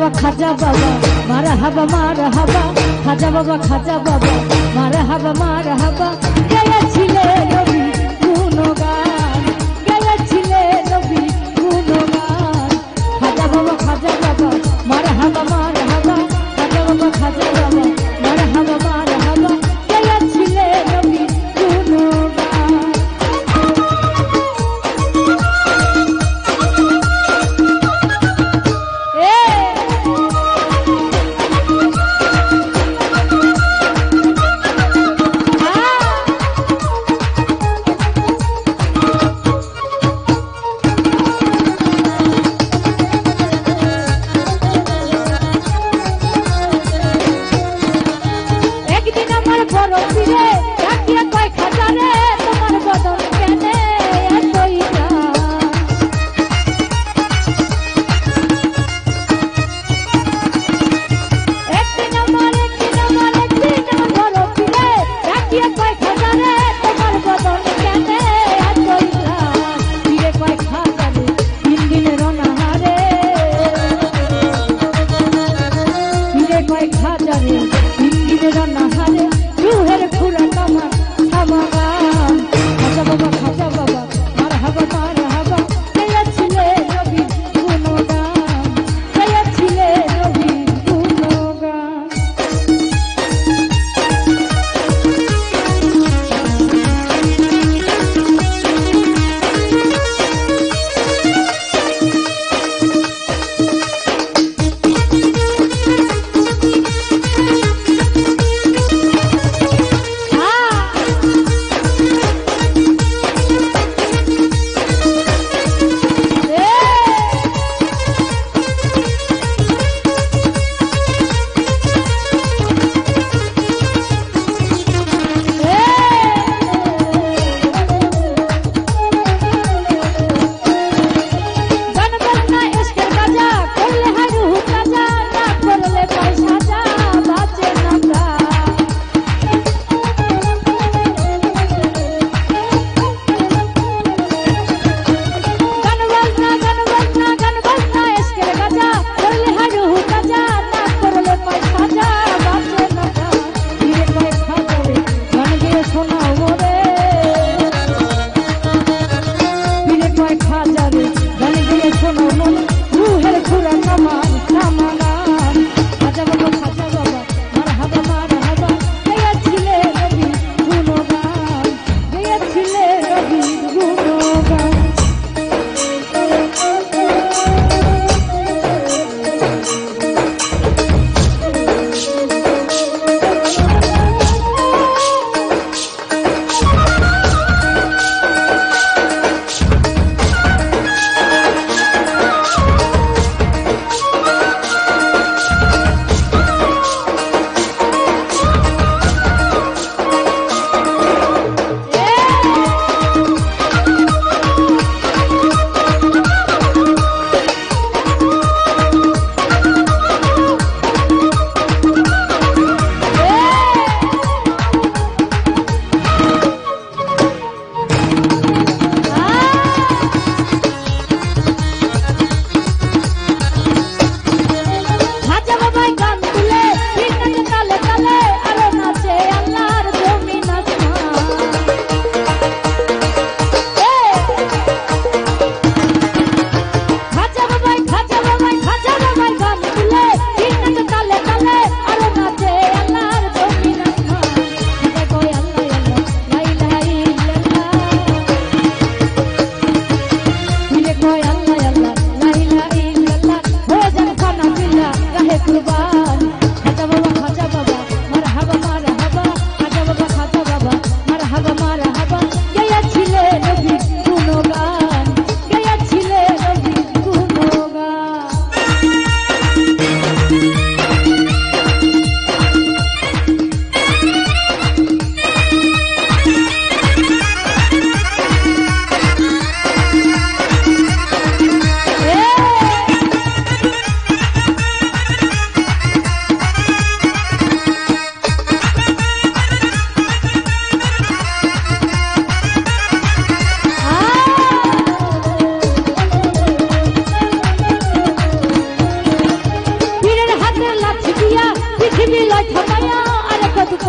বাবা, খাজা বাবা, মারা হাবা মারা হাবা, খাজা বাবা খাজা বাবা, মারা হাবা মারা হাবা গেয়েছিলে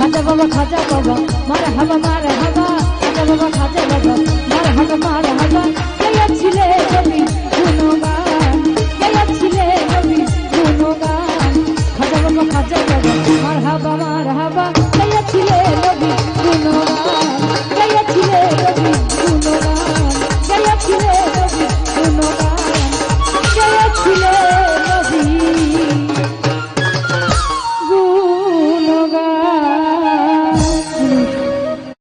খাজা বাবা খাজা বাবা, মার হাবা মার হাবা, খাজা বাবা খাজা বাবা, মার হাবা মার হাবা। ছিলে